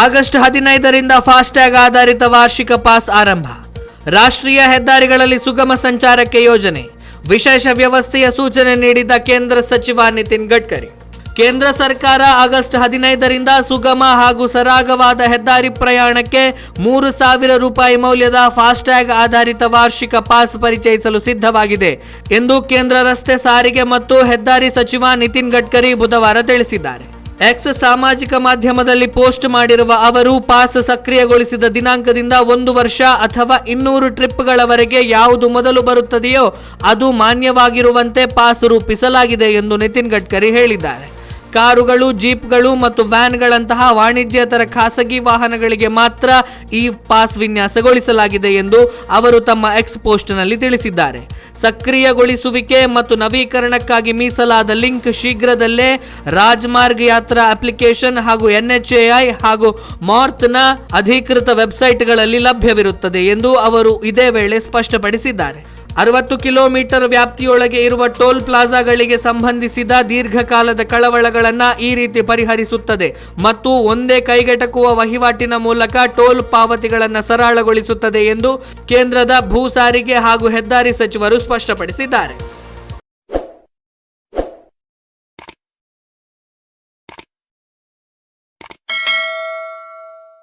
August ಹದಿನೈದರಿಂದ FASTag ಆಧಾರಿತ ವಾರ್ಷಿಕ ಪಾಸ್ ಆರಂಭ. ರಾಷ್ಟ್ರೀಯ ಹೆದ್ದಾರಿಗಳಲ್ಲಿ ಸುಗಮ ಸಂಚಾರಕ್ಕೆ ಯೋಜನೆ. ವಿಶೇಷ ವ್ಯವಸ್ಥೆಯ ಸೂಚನೆ ನೀಡಿದ ಕೇಂದ್ರ ಸಚಿವ ನಿತಿನ್ ಗಡ್ಕರಿ. ಕೇಂದ್ರ ಸರ್ಕಾರ ಆಗಸ್ಟ್ ಹದಿನೈದರಿಂದ ಸುಗಮ ಹಾಗೂ ಸರಾಗವಾದ ಹೆದ್ದಾರಿ ಪ್ರಯಾಣಕ್ಕೆ ಮೂರು ಸಾವಿರ ರೂಪಾಯಿ ಮೌಲ್ಯದ ಫಾಸ್ಟ್ಯಾಗ್ ಆಧಾರಿತ ವಾರ್ಷಿಕ ಪಾಸ್ ಪರಿಚಯಿಸಲು ಸಿದ್ಧವಾಗಿದೆ ಎಂದು ಕೇಂದ್ರ ರಸ್ತೆ ಸಾರಿಗೆ ಮತ್ತು ಹೆದ್ದಾರಿ ಸಚಿವ ನಿತಿನ್ ಗಡ್ಕರಿ ಬುಧವಾರ ತಿಳಿಸಿದ್ದಾರೆ. ಎಕ್ಸ್ ಸಾಮಾಜಿಕ ಮಾಧ್ಯಮದಲ್ಲಿ ಪೋಸ್ಟ್ ಮಾಡಿರುವ ಅವರು ಪಾಸ್ ಸಕ್ರಿಯಗೊಳಿಸಿದ ದಿನಾಂಕದಿಂದ ಒಂದು ವರ್ಷ ಅಥವಾ ಇನ್ನೂರು ಟ್ರಿಪ್ಗಳವರೆಗೆ ಯಾವುದು ಮೊದಲು ಬರುತ್ತದೆಯೋ ಅದು ಮಾನ್ಯವಾಗಿರುವಂತೆ ಪಾಸ್ ರೂಪಿಸಲಾಗಿದೆ ಎಂದು ನಿತಿನ್ ಗಡ್ಕರಿ ಹೇಳಿದ್ದಾರೆ. ಕಾರುಗಳು, ಜೀಪ್ಗಳು ಮತ್ತು ವ್ಯಾನ್ಗಳಂತಹ ವಾಣಿಜ್ಯೇತರ ಖಾಸಗಿ ವಾಹನಗಳಿಗೆ ಮಾತ್ರ ಈ ಪಾಸ್ ವಿನ್ಯಾಸಗೊಳಿಸಲಾಗಿದೆ ಎಂದು ಅವರು ತಮ್ಮ ಎಕ್ಸ್ ಪೋಸ್ಟ್ನಲ್ಲಿ ತಿಳಿಸಿದ್ದಾರೆ. ಸಕ್ರಿಯಗೊಳಿಸುವಿಕೆ ಮತ್ತು ನವೀಕರಣಕ್ಕಾಗಿ ಮೀಸಲಾದ ಲಿಂಕ್ ಶೀಘ್ರದಲ್ಲೇ ರಾಜ್ಮಾರ್ಗ ಯಾತ್ರಾ ಅಪ್ಲಿಕೇಶನ್ ಹಾಗೂ ಎನ್ಎಚ್ಎಐ ಹಾಗೂ ಮಾರ್ತ್ನ ಅಧಿಕೃತ ವೆಬ್ಸೈಟ್ಗಳಲ್ಲಿ ಲಭ್ಯವಿರುತ್ತದೆ ಎಂದು ಅವರು ಇದೇ ವೇಳೆ ಸ್ಪಷ್ಟಪಡಿಸಿದ್ದಾರೆ. ಅರವತ್ತು ಕಿಲೋಮೀಟರ್ ವ್ಯಾಪ್ತಿಯೊಳಗೆ ಇರುವ ಟೋಲ್ ಪ್ಲಾಜಾಗಳಿಗೆ ಸಂಬಂಧಿಸಿದ ದೀರ್ಘಕಾಲದ ಕಳವಳಗಳನ್ನು ಈ ರೀತಿ ಪರಿಹರಿಸುತ್ತದೆ ಮತ್ತು ಒಂದೇ ಕೈಗೆಟಕುವ ವಹಿವಾಟಿನ ಮೂಲಕ ಟೋಲ್ ಪಾವತಿಗಳನ್ನು ಸರಳಗೊಳಿಸುತ್ತದೆ ಎಂದು ಕೇಂದ್ರದ ಭೂ ಸಾರಿಗೆ ಹಾಗೂ ಹೆದ್ದಾರಿ ಸಚಿವರು ಸ್ಪಷ್ಟಪಡಿಸಿದ್ದಾರೆ.